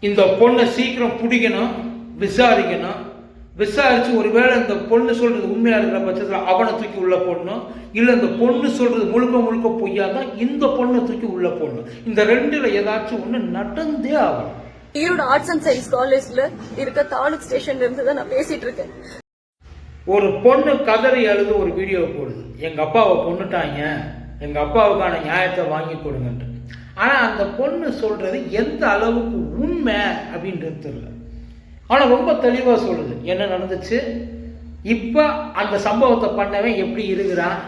இந்த பொண்ணை சீக்கிரம் பிடிக்கணும் விசாரிக்கணும். விசாரிச்சு ஒருவேளை இந்த பொண்ணு சொல்றது உண்மையா இருக்கிற பட்சத்தில் அவனை தூக்கி உள்ள போடணும். இல்லை இந்த பொண்ணு சொல்றது முழுக்க முழுக்க பொய்யா தான் இந்த பொண்ணை தூக்கி உள்ள போடணும். இந்த ரெண்டுல ஏதாச்சும் ஒன்று நடந்தே ஆகணும். ஈரோடு ஆர்ட்ஸ் அண்ட் சயின்ஸ் காலேஜ்ல இருக்க தாலுக் ஸ்டேஷன்ல இருந்து தான் நான் பேசிட்டு இருக்கேன். ஒரு பொண்ணு கதறி அழுது ஒரு வீடியோ போடுது. எங்க அப்பாவை கொண்டுட்டாங்க எங்க அப்பாவுக்கான நியாயத்தை வாங்கி கொடுங்கன்ட்டு. ஆனால் அந்த பொண்ணு சொல்கிறது எந்த அளவுக்கு உண்மை அப்படின்றது தெரியல. ஆனால் ரொம்ப தெளிவாக சொல்லுது. என்ன நடந்துச்சு? இப்போ அந்த சம்பவத்தை பண்ணவன் எப்படி இருக்கிறான்?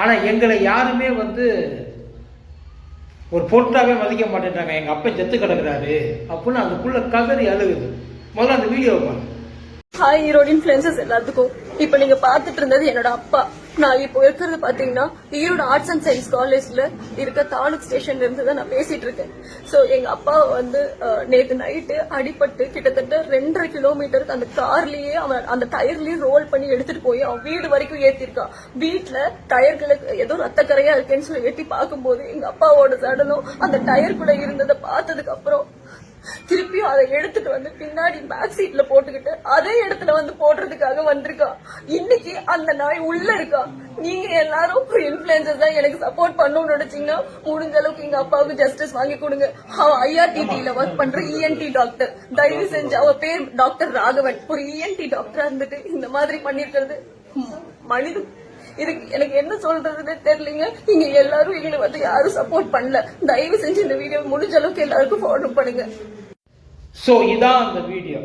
ஆனால் எங்களை யாருமே வந்து ஒரு பொருட்டாகவே மதிக்க மாட்டேன்றாங்க. எங்கள் அப்பா செத்து கிடக்குறாரு அப்படின்னு அந்த புள்ள கதறி அழுகுது. முதல்ல அந்த வீடியோ பாருங்க. ஹாய் ஈரோடு இன்ஃபுளுசஸ் எல்லாத்துக்கும். இப்போ நீங்கள் பார்த்துட்டு இருந்தது என்னோட அப்பா. நான் இப்போ இருக்கிறது பாத்தீங்கன்னா ஈரோடு ஆர்ட்ஸ் அண்ட் சயின்ஸ் காலேஜ்ல இருக்க தாலுக் ஸ்டேஷன்ல இருந்து தான் நான் பேசிட்டு இருக்கேன். ஸோ எங்க அப்பா வந்து நேற்று நைட்டு அடிபட்டு கிட்டத்தட்ட ரெண்டரை கிலோமீட்டருக்கு அந்த கார்லயே அவன் அந்த டயர்லயே ரோல் பண்ணி எடுத்துட்டு போய் அவன் வீடு வரைக்கும் ஏத்திருக்கான். வீட்டுல டயர்களுக்கு ஏதோ ரத்தக்கரையா இருக்கேன்னு சொல்லி எட்டி பார்க்கும்போது எங்க அப்பாவோட சடனும் அந்த டயருக்குள்ள இருந்ததை பார்த்ததுக்கு அப்புறம் திருப்பியும் அதை எடுத்துட்டு வந்து பின்னாடி பேக் சீட்ல போட்டுக்கிட்டு அதே இடத்துல வந்து போடுறதுக்காக வந்திருக்கா. இன்னைக்கு அந்த நாய் உள்ள இருக்கா? நீங்க எல்லாரும் இன்ஃபுளுசஸ் தான் எனக்கு சப்போர்ட் பண்ணணும்னு நினைச்சீங்கன்னா முடிஞ்ச அளவுக்கு எங்க அப்பாவுக்கு ஜஸ்டிஸ் வாங்கி கொடுங்க. அவன் ஐஆர்டிடில ஒர்க் பண்ற இஎன்டி டாக்டர் தயவு செஞ்சு அவ பேர் டாக்டர் ராகவன். ஒரு இஎன்டி டாக்டரா இருந்துட்டு இந்த மாதிரி பண்ணிருக்கிறது. மனித இதுக்கு எனக்கு என்ன சொல்றதுன்னு தெரியலீங்க. நீங்க எல்லாரும் எங்களை வந்து யாரும் சப்போர்ட் பண்ணல. தயவு செஞ்சு இந்த வீடியோ முடிஞ்ச அளவுக்கு எல்லாருக்கும் ஃபாலோ பண்ணுங்க. ஸோ இதான் அந்த வீடியோ.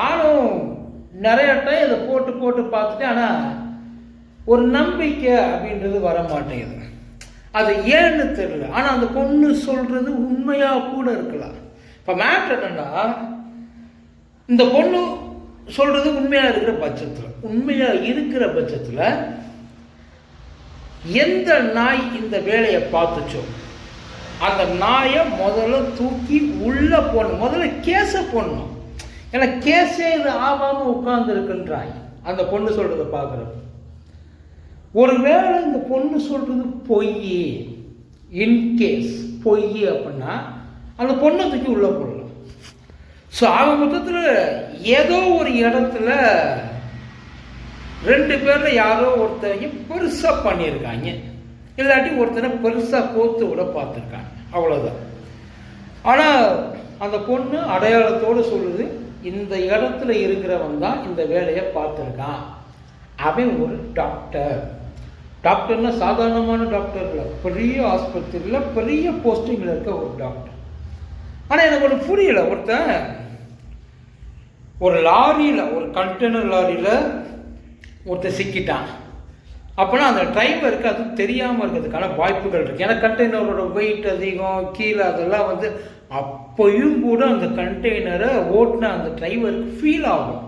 நானும் நிறைய டைம் இதை போட்டு போட்டு பார்த்துட்டேன். ஆனால் ஒரு நம்பிக்கை அப்படின்றது வர மாட்டேங்குது அது ஏன்னு தெரியல. ஆனால் அந்த பொண்ணு சொல்றது உண்மையாக கூட இருக்கலாம். இப்போ மேட்ரு என்னன்னா இந்த பொண்ணு சொல்றது உண்மையாக இருக்கிற பட்சத்தில் உண்மையாக இருக்கிற பட்சத்தில் எந்த நாய் இந்த வேலையை பார்த்துச்சோ அந்த நாயை முதல்ல தூக்கி உள்ள போடணும். முதல்ல கேஸை போடணும். ஏன்னா கேஸே இது ஆகாம உட்கார்ந்துருக்குன்றாய். அந்த பொண்ணு சொல்றதை பார்க்குறப்ப ஒருவேளை இந்த பொண்ணு சொல்றது பொய் இன்கேஸ் பொய் அப்படின்னா அந்த பொண்ணை தூக்கி உள்ள போடலாம். ஸோ ஆக மொத்தத்தில் ஏதோ ஒரு இடத்துல ரெண்டு பேரில் யாரோ ஒருத்தவங்க பெருசாக பண்ணியிருக்காங்க. இல்லாட்டி ஒருத்தனை பெருசாக கோத்து விட பார்த்துருக்காங்க. அவ்வளோதான் ஆனால் அந்த பொண்ணு அடையாளத்தோடு சொல்லுது இந்த இடத்துல இருக்கிறவன் தான் இந்த வேலையை பார்த்துருக்கான். அவன் ஒரு டாக்டர் டாக்டர்னா சாதாரணமான டாக்டர் இல்லை. பெரிய ஆஸ்பத்திரியில் பெரிய போஸ்டிங்கில் இருக்க ஒரு டாக்டர் ஆனால் எனக்கு ஒன்று புரியலை. ஒருத்தன் ஒரு லாரியில் ஒரு கண்டெய்னர் லாரியில் ஒருத்தர் சிக்கிட்டான். அப்போனா அந்த டிரைவருக்கு அது தெரியாமல் இருக்கிறதுக்கான வாய்ப்புகள் இருக்குது ஏன்னா கண்டெய்னரோட வெயிட் அதிகம் கீழே அதெல்லாம் வந்து அப்பையும் கூட அந்த கண்டெய்னரை ஓட்டின அந்த டிரைவருக்கு ஃபீல் ஆகும்.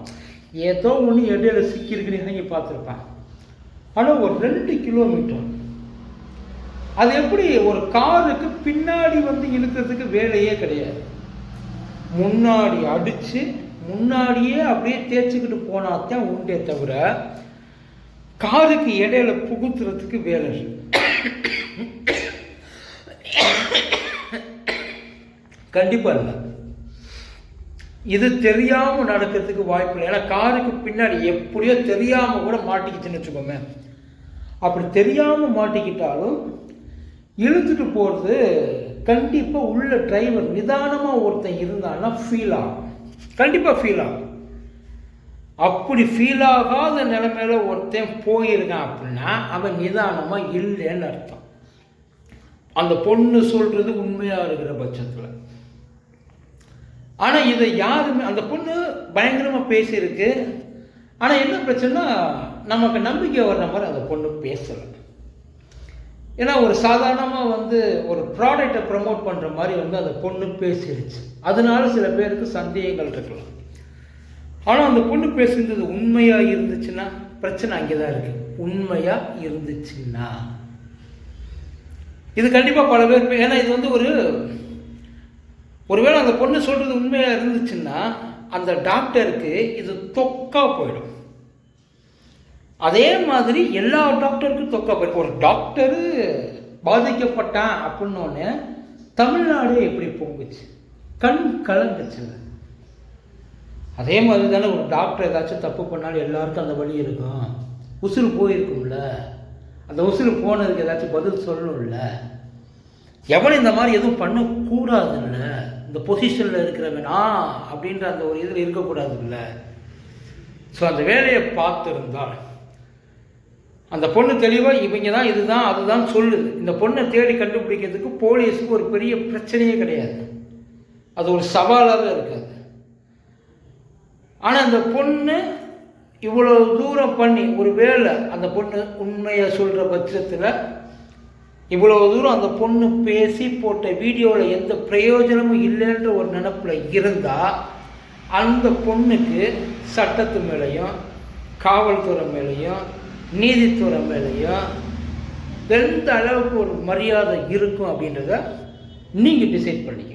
ஏதோ ஒன்று இடையில சிக்கியிருக்கிறீங்க பார்த்துருப்பேன். ஆனால் ஒரு ரெண்டு கிலோமீட்டர் அது எப்படி ஒரு காருக்கு பின்னாடி வந்து இழுக்கிறதுக்கு வேலையே கிடையாது. முன்னாடி அடித்து முன்னாடியே அப்படியே தேய்ச்சிக்கிட்டு போனாத்தான் உண்டே தவிர காருக்கு இடையில புகுத்துறதுக்கு வேலை கண்டிப்பாக கண்டிப்பா இல்லை. இது தெரியாம நடக்கிறதுக்கு வாய்ப்பு இல்லை. ஏன்னா காருக்கு பின்னாடி எப்படியோ தெரியாம கூட மாட்டிக்கிச்சுன்னு வச்சுக்கோமே. அப்படி தெரியாம மாட்டிக்கிட்டாலும் இழுத்துட்டு போறது கண்டிப்பா உள்ள டிரைவர் நிதானமா ஒருத்தன் இருந்தான்னா ஃபீல் ஆகும். கண்டிப்பா ஃபீல் ஆகும். அப்படி ஃபீல் ஆகாத நிலைமையில ஒருத்தன் போயிருக்கான் அப்படின்னா அவன் நிதானமாக இல்லைன்னு அர்த்தம். அந்த பொண்ணு சொல்றது உண்மையாக இருக்கிற பட்சத்தில். ஆனால் இதை யாருமே அந்த பொண்ணு பயங்கரமாக பேசியிருக்கு. ஆனால் என்ன பிரச்சனைனா நமக்கு நம்பிக்கை வர்ற மாதிரி அந்த பொண்ணு பேசலை. ஏன்னா ஒரு சாதாரணமாக வந்து ஒரு ப்ராடக்டை ப்ரமோட் பண்ணுற மாதிரி வந்து அந்த பொண்ணு பேசிடுச்சு. அதனால சில பேருக்கு சந்தேகங்கள் இருக்கலாம். ஆனால் அந்த பொண்ணு பேசுனது உண்மையாக இருந்துச்சுன்னா பிரச்சனை அங்கே தான் இருக்கு. உண்மையாக இருந்துச்சுன்னா. இது கண்டிப்பாக பல பேர் ஏன்னா இது வந்து ஒரு ஒருவேளை அந்த பொண்ணு சொல்கிறது உண்மையாக இருந்துச்சுன்னா அந்த டாக்டருக்கு இது தொக்கா போயிடும். அதே மாதிரி எல்லா டாக்டருக்கும் தொக்கா போயிடும். ஒரு டாக்டரு பாதிக்கப்பட்டான் அப்படின்னோடனே தமிழ்நாடு எப்படி பொங்குச்சு கண் கலங்குச்சுங்க அதே மாதிரி தானே ஒரு டாக்டர் ஏதாச்சும் தப்பு பண்ணாலும் எல்லாருக்கும் அந்த வழி இருக்கும். உசுறு போயிருக்கும்ல. அந்த உசுறு போனதுக்கு ஏதாச்சும் பதில் சொல்லணும்ல. எவன் இந்த மாதிரி எதுவும் பண்ணக்கூடாதுல்ல. இந்த பொசிஷனில் இருக்கிறவன் ஆ அப்படின்ற அந்த ஒரு இதில் இருக்கக்கூடாதுல்ல. ஸோ அந்த வேலையை பார்த்துருந்தால் அந்த பொண்ணு தெளிவாக இவங்க தான் இதுதான் அதுதான் சொல்லுது. இந்த பொண்ணை தேடி கண்டுபிடிக்கிறதுக்கு போலீஸுக்கு ஒரு பெரிய பிரச்சனையே கிடையாது. அது ஒரு சவாலாகவே இருக்காது. ஆனால் அந்த பொண்ணு இவ்வளோ தூரம் பண்ணி ஒரு வேளை அந்த பொண்ணு உண்மையை சொல்கிற பட்சத்தில் இவ்வளோ தூரம் அந்த பொண்ணு பேசி போட்ட வீடியோவில் எந்த பிரயோஜனமும் இல்லைன்ற ஒரு நினப்பில் இருந்தால் அந்த பொண்ணுக்கு சட்டத்து மேலேயும் காவல்துறை மேலேயும் நீதித்துறை மேலேயும் எந்த அளவுக்கு ஒரு மரியாதை இருக்கும் அப்படின்றத நீங்கள் டிசைட் பண்ணிக்க